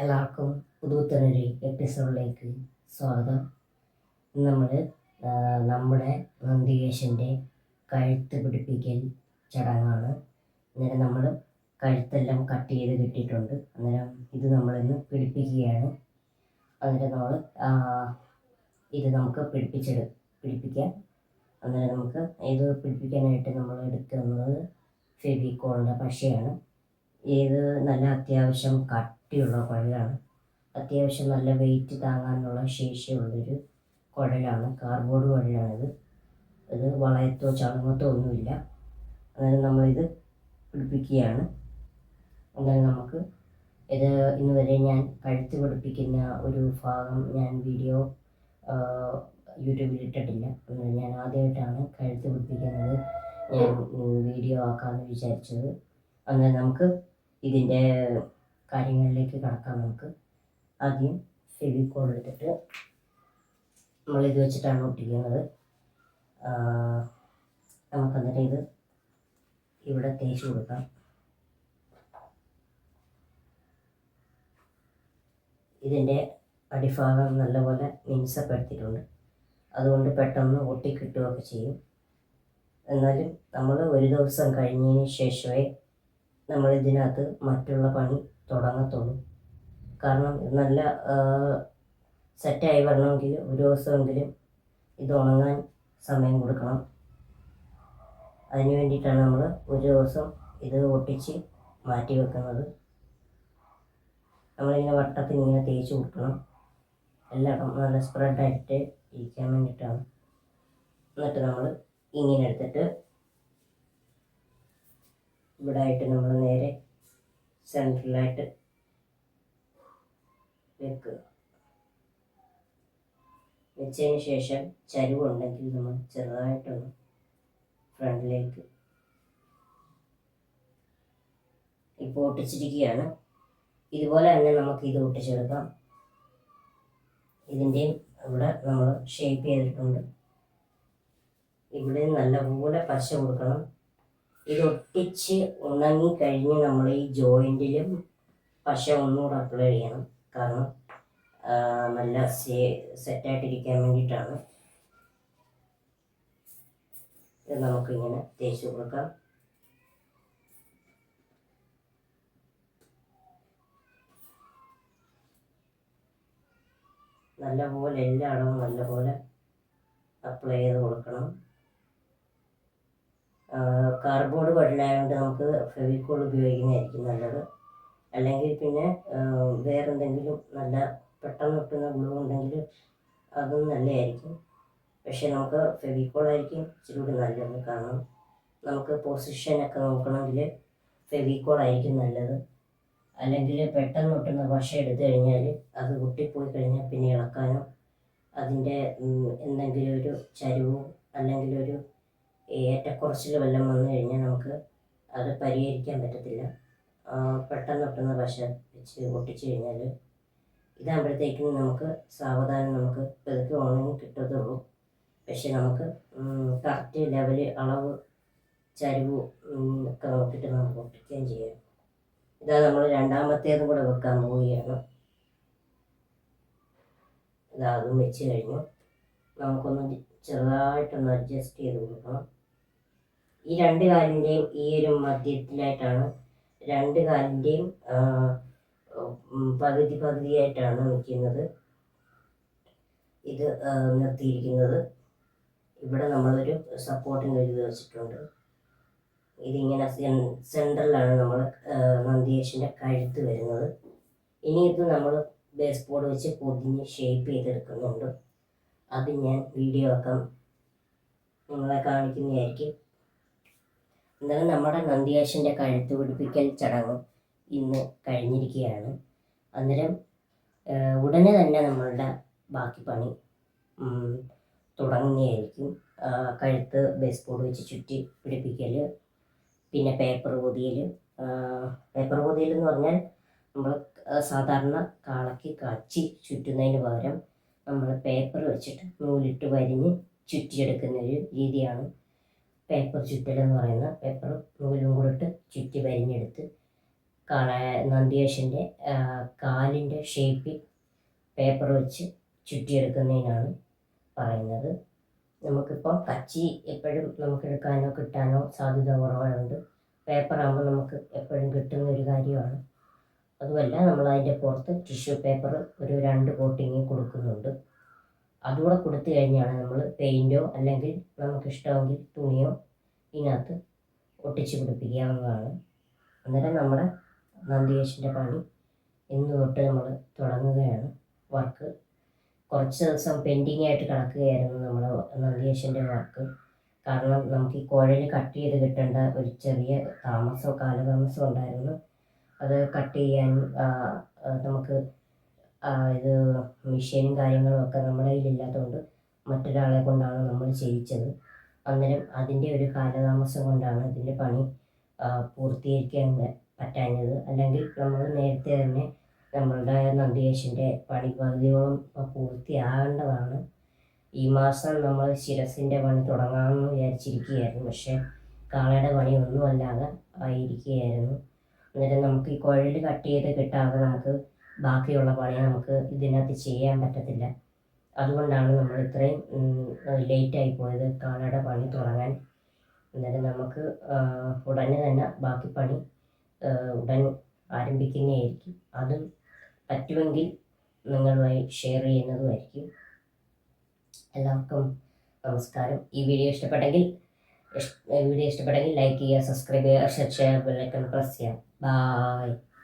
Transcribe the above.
എല്ലാവർക്കും പുതുത്തനൊരു എപ്പിസോഡിലേക്ക് സ്വാഗതം. നമ്മൾ നമ്മുടെ നന്ദികേശന്റെ കഴുത്ത് പിടിപ്പിക്കൽ ചടങ്ങാണ്. അന്നേരം നമ്മൾ കഴുത്തെല്ലാം കട്ട് ചെയ്ത് കിട്ടിയിട്ടുണ്ട്. അന്നേരം ഇത് നമ്മളിന്ന് പിടിപ്പിക്കുകയാണ്. അന്നേരം നമ്മൾ ഇത് നമുക്ക് പിടിപ്പിച്ചെടു പിടിപ്പിക്കാം. അന്നേരം നമുക്ക് ഇത് പിടിപ്പിക്കാനായിട്ട് നമ്മൾ എടുക്കുന്നത് ഫെവിക്കോളിന്റെ പശയാണ്. ഇത് നല്ല അത്യാവശ്യം കട്ടിയുള്ള കുഴലാണ്. അത്യാവശ്യം നല്ല വെയിറ്റ് താങ്ങാനുള്ള ശേഷിയുള്ളൊരു കുഴലാണ്. കാർബോർഡ് കുഴലാണിത്. ഇത് വളയത്തോ ചളുങ്ങത്തോ ഒന്നുമില്ല. അതായത് നമ്മളിത് പിടിപ്പിക്കുകയാണ്. അങ്ങനെ നമുക്ക് ഇത് ഇന്ന് വരെ ഞാൻ കഴുത്ത് പിടിപ്പിക്കുന്ന ഒരു ഭാഗം ഞാൻ വീഡിയോ യൂട്യൂബിൽ ഇട്ടിട്ടില്ല. ഞാൻ ആദ്യമായിട്ടാണ് കഴുത്ത് പിടിപ്പിക്കുന്നത്. ഞാൻ വീഡിയോ ആക്കാമെന്ന് വിചാരിച്ചത്. അങ്ങനെ നമുക്ക് ഇതിന്റെ കാര്യങ്ങളിലേക്ക് കടക്കാം നമുക്ക്. ആദ്യം ഫെവിക്കോൾ എടുത്തിട്ട് നമ്മളിത് വെച്ചിട്ടാണ് ഒട്ടിക്കുന്നത്. നമുക്ക് എന്നിട്ട് ഇത് ഇവിടെ തേച്ച് കൊടുക്കാം. ഇതിന്റെ അടിഭാഗം നല്ലപോലെ മിനുസപ്പെടുത്തിയിട്ടുണ്ട്. അതുകൊണ്ട് പെട്ടെന്ന് ഒട്ടിക്കിട്ടുകയൊക്കെ ചെയ്യും. എന്നാലും നമ്മൾ ഒരു ദിവസം കഴിഞ്ഞതിന് ശേഷമേ നമ്മൾ ഇതിനകത്ത് മറ്റുള്ള പണി തുടങ്ങത്തുള്ളൂ. കാരണം നല്ല സെറ്റായി വരണമെങ്കിൽ ഒരു ദിവസമെങ്കിലും ഇത് ഉണങ്ങാൻ സമയം കൊടുക്കണം. അതിന് വേണ്ടിയിട്ടാണ് നമ്മൾ ഒരു ദിവസം ഇത് ഒട്ടിച്ച് മാറ്റി വെക്കുന്നത്. നമ്മളിങ്ങനെ വട്ടത്തിന് ഇങ്ങനെ തേച്ച് കൊടുക്കണം. എല്ലാം നല്ല സ്പ്രെഡായിട്ട് ഇരിക്കാൻ വേണ്ടിയിട്ടാണ്. എന്നിട്ട് നമ്മൾ ഇങ്ങനെ എടുത്തിട്ട് ഇവിടെ ആയിട്ട് നമ്മൾ നേരെ സെൻട്രലായിട്ട് വെക്കുക. വെച്ചതിന് ശേഷം ചരിവുണ്ടെങ്കിൽ നമ്മൾ ചെറുതായിട്ടൊന്ന് ഫ്രണ്ടിലേക്ക് ഇപ്പോൾ ഒട്ടിച്ചിരിക്കുകയാണ്. ഇതുപോലെ തന്നെ നമുക്ക് ഇത് ഒട്ടിച്ചെടുക്കാം. ഇതിന്റെയും ഇവിടെ നമ്മൾ ഷേപ്പ് ചെയ്തിട്ടുണ്ട്. ഇവിടെ നല്ലപോലെ പശ കൊടുക്കണം. ഇത് ഒട്ടിച്ച് ഉണങ്ങി കഴിഞ്ഞ് നമ്മൾ ഈ ജോയിന്റിലും പശ ഒന്നുകൂടെ അപ്ലൈ ചെയ്യണം. കാരണം നല്ല സേ സെറ്റായിട്ടിരിക്കാൻ വേണ്ടിയിട്ടാണ്. ഇത് നമുക്കിങ്ങനെ തേച്ച് കൊടുക്കാം. നല്ലപോലെ എല്ലായിടവും നല്ലപോലെ അപ്ലൈ ചെയ്ത് കൊടുക്കണം. കാർഡ്ബോർഡ് പടലായതുകൊണ്ട് നമുക്ക് ഫെവിക്കോൾ ഉപയോഗിക്കുന്നതായിരിക്കും നല്ലത്. അല്ലെങ്കിൽ പിന്നെ വേറെ എന്തെങ്കിലും നല്ല പെട്ടെന്ന് കിട്ടുന്ന ഗ്ലൂ ഉണ്ടെങ്കിൽ അതും നല്ലതായിരിക്കും. പക്ഷെ നമുക്ക് ഫെവിക്കോൾ ആയിരിക്കും ഇച്ചിരി കൂടി നല്ലത്. കാരണം നമുക്ക് പൊസിഷനൊക്കെ നോക്കണമെങ്കിൽ ഫെവിക്കോൾ ആയിരിക്കും നല്ലത്. അല്ലെങ്കിൽ പെട്ടെന്ന് ഒട്ടുന്ന പശ എടുത്തു കഴിഞ്ഞാൽ അത് പൊട്ടിപ്പോയി കഴിഞ്ഞാൽ പിന്നെ ഇളക്കാനോ അതിന്റെ എന്തെങ്കിലും ഒരു ചരിവോ അല്ലെങ്കിൽ ഒരു ഏറ്റക്കുറച്ചിൽ വല്ലതും വന്നു കഴിഞ്ഞാൽ നമുക്ക് അത് പരിഹരിക്കാൻ പറ്റത്തില്ല. പെട്ടെന്ന് ഒട്ടുന്ന പശ വെച്ച് ഒട്ടിച്ചു കഴിഞ്ഞാൽ ഇതാകുമ്പോഴത്തേക്കും നമുക്ക് സാവധാനം നമുക്ക് പെതുക്കി ഉണങ്ങി കിട്ടത്തുള്ളൂ. പക്ഷെ നമുക്ക് കറക്റ്റ് ലെവൽ അളവ് ചരിവ് ഒക്കെ നോക്കിയിട്ട് നമുക്ക് ഒട്ടിക്കുകയും ചെയ്യാം. ഇതാ നമ്മൾ രണ്ടാമത്തേതും കൂടെ വെക്കാൻ പോവുകയാണ്. ഇതാ അതും വെച്ച് കഴിഞ്ഞു. നമുക്കൊന്ന് ചെറുതായിട്ടൊന്ന് അഡ്ജസ്റ്റ് ചെയ്ത് കൊടുക്കണം. ഈ രണ്ട് കാലിന്റെയും ഈ ഒരു മധ്യത്തിലായിട്ടാണ് രണ്ട് കാലിന്റെയും പകുതി പകുതിയായിട്ടാണ് നിൽക്കുന്നത്. ഇത് നിർത്തിയിരിക്കുന്നത്. ഇവിടെ നമ്മളൊരു സപ്പോർട്ടിന്റെ ഒരു വെച്ചിട്ടുണ്ട്. ഇതിങ്ങനെ സെൻട്രലാണ് നമ്മൾ നന്ദിയേശന്റെ കഴുത്ത് വരുന്നത്. ഇനി ഇത് നമ്മൾ ബേസ് ബോർഡ് വെച്ച് പൊതിഞ്ഞ് ഷേപ്പ് ചെയ്തെടുക്കുന്നുണ്ട്. അത് ഞാൻ വീഡിയോ ആക്കാം നിങ്ങളെ കാണിക്കുന്നതായിരിക്കും. എന്നാലും നമ്മുടെ നന്ദിയേശന്റെ കഴുത്ത് പിടിപ്പിക്കൽ ചടങ്ങ് ഇന്ന് കഴിഞ്ഞിരിക്കുകയാണ്. അന്നേരം ഉടനെ തന്നെ നമ്മളുടെ ബാക്കി പണി തുടങ്ങുന്നതായിരിക്കും. കഴുത്ത് ബേസ് ബോർഡ് വെച്ച് ചുറ്റി പിടിപ്പിക്കൽ പിന്നെ പേപ്പർ പൊതിയൽ പേപ്പർ പൊതിയൽ എന്ന് പറഞ്ഞാൽ നമ്മൾ സാധാരണ കാളക്ക് കാച്ചി ചുറ്റുന്നതിന് പകരം നമ്മൾ പേപ്പർ വെച്ചിട്ട് നൂലിട്ട് വരിഞ്ഞ് ചുറ്റിയെടുക്കുന്ന ഒരു രീതിയാണ്. പേപ്പർ ചുറ്റൽ എന്ന് പറയുന്ന പേപ്പർ നൂലും കൂടെ ഇട്ട് ചുറ്റി വരിഞ്ഞെടുത്ത് കാള നന്ദിയേശന്റെ കാലിന്റെ ഷേപ്പിൽ പേപ്പർ വെച്ച് ചുറ്റിയെടുക്കുന്നതിനാണ് പറയുന്നത്. നമുക്കിപ്പോൾ കച്ചി എപ്പോഴും നമുക്ക് എടുക്കാനോ കിട്ടാനോ സാധ്യത കുറവുണ്ട് പേപ്പറാകുമ്പോൾ നമുക്ക് എപ്പോഴും കിട്ടുന്ന ഒരു കാര്യമാണ്. അതുമല്ല നമ്മൾ അതിന്റെ പുറത്ത് ടിഷ്യൂ പേപ്പർ ഒരു രണ്ട് കോട്ടിങ് കൊടുക്കുന്നുണ്ട്. അതുകൂടെ കൊടുത്തു കഴിഞ്ഞാണ് നമ്മൾ പെയിന്റോ അല്ലെങ്കിൽ നമുക്കിഷ്ടമെങ്കിൽ തുണിയോ ഇതിനകത്ത് ഒട്ടിച്ച് പിടിപ്പിക്കാവുന്നതാണ്. അന്നേരം നമ്മുടെ നന്ദിയേശന്റെ പണി ഇന്ന് തൊട്ട് നമ്മൾ തുടങ്ങുകയാണ്. വർക്ക് കുറച്ച് ദിവസം പെൻഡിങ് ആയിട്ട് കിടക്കുകയായിരുന്നു നമ്മുടെ നന്ദികേശന്റെ വർക്ക്. കാരണം നമുക്ക് ഈ കുഴൽ കട്ട് ചെയ്ത് കിട്ടേണ്ട ഒരു ചെറിയ താമസം കാലതാമസം ഉണ്ടായിരുന്നു. അത് കട്ട് ചെയ്യാൻ നമുക്ക് ഇത് മെഷീനും കാര്യങ്ങളും ഒക്കെ നമ്മുടെ കയ്യിലില്ലാത്തതുകൊണ്ട് മറ്റൊരാളെ കൊണ്ടാണ് നമ്മൾ ചെയ്യിച്ചത്. അന്നേരം അതിന്റെ ഒരു കാലതാമസം കൊണ്ടാണ് ഇതിന്റെ പണി പൂർത്തീകരിക്കാൻ പറ്റാഞ്ഞത്. അല്ലെങ്കിൽ നമ്മൾ നേരത്തെ തന്നെ നമ്മളുടെ നന്ദിയേശന്റെ പണി പകുതിയോളം പൂർത്തിയാകേണ്ടതാണ്. ഈ മാസം നമ്മൾ ശിരസിന്റെ പണി തുടങ്ങാമെന്ന് വിചാരിച്ചിരിക്കുകയായിരുന്നു. പക്ഷേ കാളയുടെ പണി ഒന്നുമല്ലാതെ ആയിരിക്കുകയായിരുന്നു. അന്നേരം നമുക്ക് ഈ കുഴൽ കട്ട് ചെയ്ത് കിട്ടാതെ നമുക്ക് ബാക്കിയുള്ള പണി നമുക്ക് ഇതിനകത്ത് ചെയ്യാൻ പറ്റത്തില്ല. അതുകൊണ്ടാണ് നമ്മൾ ഇത്രയും ലേറ്റായി പോയത്. കാളയുടെ പണി തുടങ്ങാൻ. എന്നിട്ട് നമുക്ക് ഉടനെ തന്നെ ബാക്കി പണി ഉടൻ ആരംഭിക്കുന്നതായിരിക്കും. അതും പറ്റുമെങ്കിൽ നിങ്ങളുമായി ഷെയർ ചെയ്യുന്നതുമായിരിക്കും. എല്ലാവർക്കും നമസ്കാരം. ഈ വീഡിയോ ഇഷ്ടപ്പെട്ടെങ്കിൽ ഇഷ്- വീഡിയോ ഇഷ്ടപ്പെട്ടെങ്കിൽ ലൈക്ക് ചെയ്യുക സബ്സ്ക്രൈബ് ചെയ്യുക ഷെയർ ബെല്ലൈക്കൺ പ്രസ് ചെയ്യുക. バイ。